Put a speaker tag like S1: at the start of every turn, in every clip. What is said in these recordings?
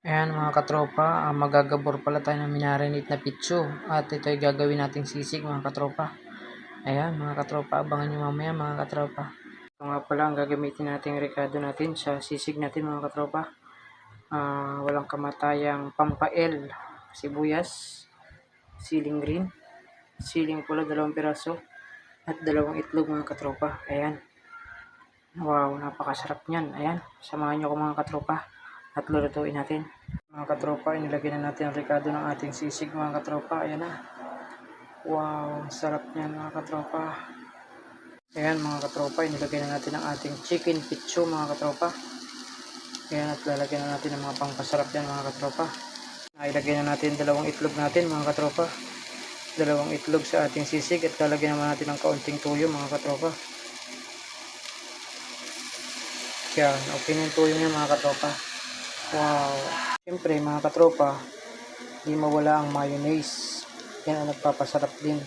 S1: Ayan mga katropa, ah, magagabor pala tayo ng minarinate na pitso at ito ay gagawin nating sisig mga katropa. Ayan mga katropa, abangan nyo mamaya mga katropa. Ito nga pala ang gagamitin nating rekado natin sa sisig natin mga katropa. Ah, walang kamatayang pampael, sibuyas, siling green, siling pula dalawang piraso at dalawang itlog mga katropa. Ayan. Wow, napakasarap niyan. Ayan, samahan nyo ko mga katropa at lulutuin natin. Mga katropa, inilagay na natin ang rekado ng ating sisig mga katropa. Ayan na. Wow, sarap niyan mga katropa. Ayan mga katropa, inilagay na natin ang ating chicken pitcho mga katropa. Ayan at lalagyan na natin ng mga pangpasarap yan mga katropa. Nailagay na natin dalawang itlog natin mga katropa. Dalawang itlog sa ating sisig at lalagyan naman natin ng kaunting tuyo mga katropa. Yan, okay na yung tuyo niya mga katropa. Wow. Siyempre mga katropa, di mawala ang mayonnaise. Yan ang nagpapasarap din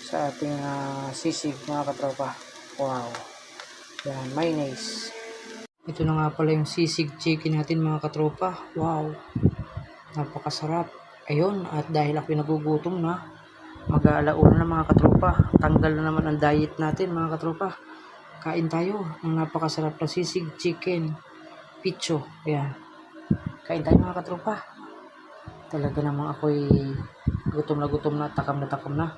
S1: sa ating ah, sisig mga katropa. Wow. Yan, mayonnaise. Ito na nga pala yung sisig chicken natin mga katropa. Wow. Napakasarap. Ayun, at dahil ako nagugutom na, mag-aalauna na mga katropa. Tanggal na naman ang diet natin mga katropa. Kain tayo ng napakasarap na sisig chicken. Picho. Ayan. Kain tayo mga katropa. Talaga namang ako'y gutom na gutom na, takam na takam na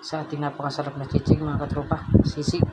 S1: sa ating napakasarap na chichig mga katropa. Sisig.